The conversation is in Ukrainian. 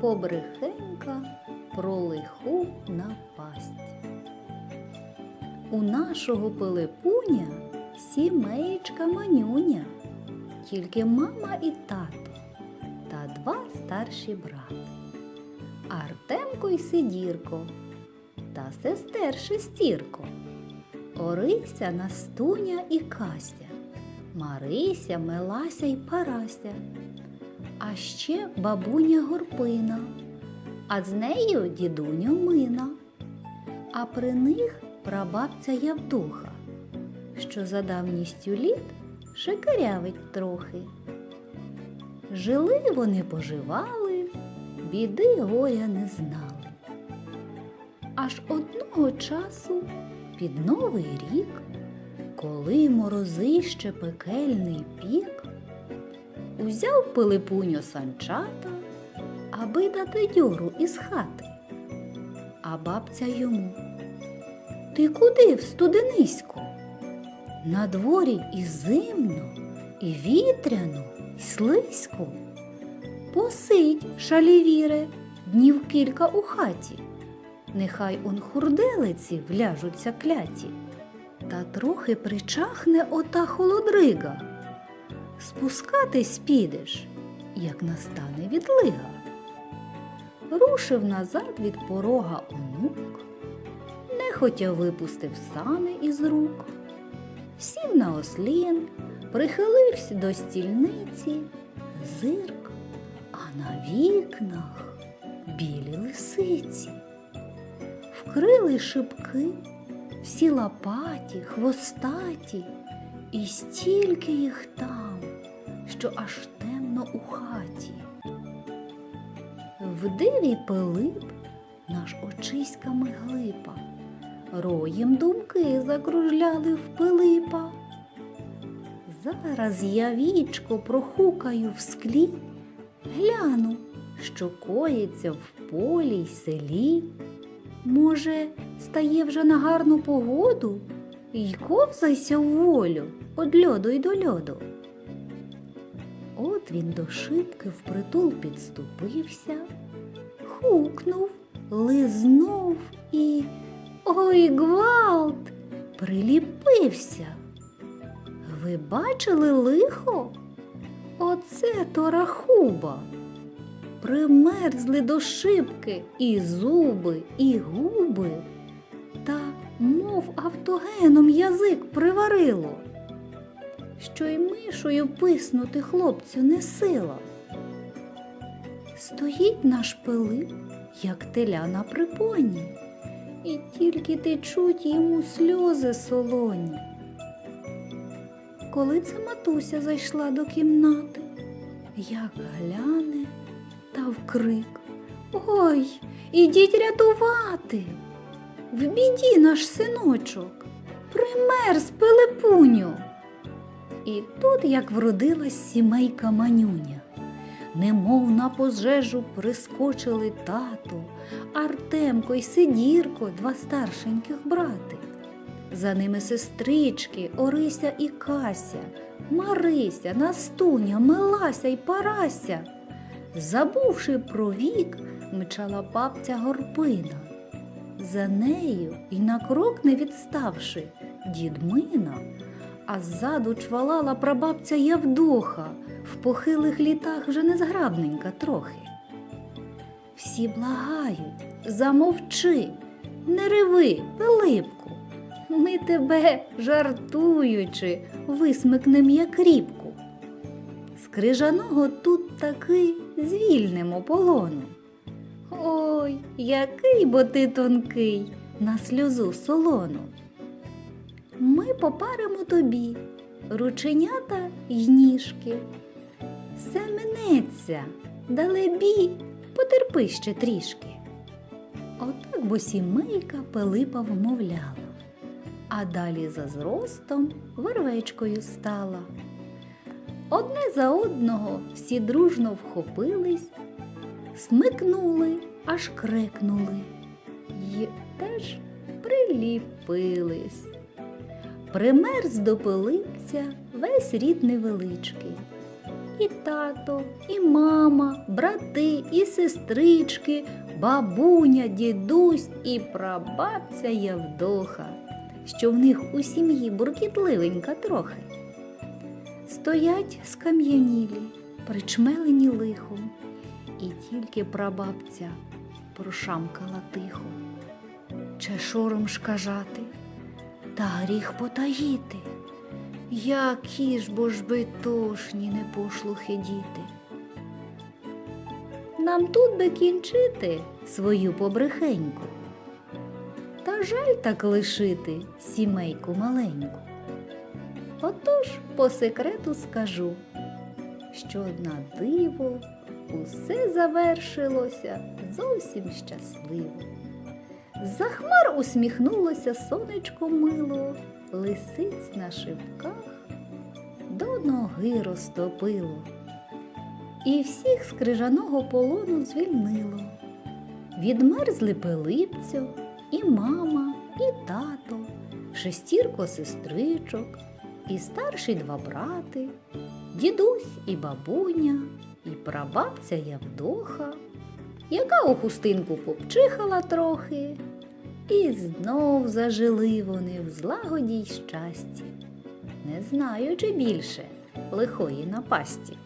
побрехенька про лиху напасть. У нашого Пилипуня сімеєчка манюня, тільки мама і тато та два старші брати. Артемко й Сидірко та сестер шестірко. Орися, Настуня і Кася, Марися, Мелася й Парася, а ще бабуня Горпина, а з нею дідуню Мина, а при них прабабця Явдуха, що за давністю літ шикарявить трохи. Жили вони поживали, біди горя не знали. Аж одного часу під Новий рік, коли морозище пекельний пік, узяв Пилипуньо санчата, аби дати дьору із хати. А бабця йому Ти куди в студениську? На дворі і зимно, і вітряно, і слизько. Посидь, шалівіре, днів кілька у хаті. Нехай он хурделиці вляжуться кляті, та трохи причахне ота холодрига. Спускатись підеш, як настане відлига. Рушив назад від порога онук, нехотя випустив сани із рук, сів на ослін, прихилився до стільниці, зирк, а на вікнах білі лисиці вкрили шибки, всі лопаті, хвостаті, і стільки їх там, що аж темно у хаті. В диві Пилип наш очиськами глипа, роєм думки закружляли в Пилипа. Зараз я вічко прохукаю в склі, гляну, що коїться в полі й селі. Може, стає вже на гарну погоду й ковзайся в волю од льоду й до льоду. От він до шибки впритул підступився, хукнув, лизнув і ой гвалт приліпився. Ви бачили лихо? Оце то рахуба примерзли до шибки і зуби, і губи, та мов автогеном язик приварило, що й мишою писнути хлопцю не сила. Стоїть наш Пилип, як теля на припоні, і тільки течуть йому сльози солоні. Коли це матуся зайшла до кімнати, як гляне та вкрик. Ой, ідіть рятувати. В біді наш синочок, примерз Пилипуню. І тут як вродилась сімейка манюня. Немов на пожежу прискочили тато, Артемко й Сидірко, два старшеньких брати. За ними сестрички Орися і Кася, Марися, Настуня, Милася й Парася. Забувши про вік, мчала бабця горпина. За нею і на крок не відставши дід Мина, а ззаду чвалала прабабця Явдоха, в похилих літах вже незграбненька трохи. Всі благають, замовчи, не реви, Пилипку, ми тебе, жартуючи, висмикнем як рібку. З крижаного тут таки звільнимо полону. Ой, який бо ти тонкий на сльозу солону. Ми попаримо тобі рученята й ніжки. Все минеться, далебі, потерпи ще трішки. Отак бо Пилипа вмовляла, а далі за зростом вервечкою стала. Одне за одного всі дружно вхопились, смикнули, аж крикнули й теж приліпились. Примерз до пилипця весь рід невеличкий, і тато, і мама, брати, і сестрички, бабуня, дідусь і прабабця Явдоха, що в них у сім'ї буркітливенька трохи. Стоять скам'янілі, причмелені лихом, і тільки прабабця прошамкала тихо. Чешором ж кажати, та гріх потаїти. Які ж бо ж би тошні не пошлухи діти. Нам тут би кінчити свою побрехеньку. Та жаль так лишити сімейку маленьку. Отож по секрету скажу, що на диво усе завершилося зовсім щасливо. За хмар усміхнулося сонечко мило, лисиць на шипках до ноги розтопило, і всіх з крижаного полону звільнило. Відмерзли Пилипцю, і мама, і тато, шестірко сестричок, і старші два брати, дідусь і бабуня, і прабабця Явдоха, яка у хустинку попчихала трохи, і знов зажили вони в злагоді й щасті, не знаючи більше лихої напасті.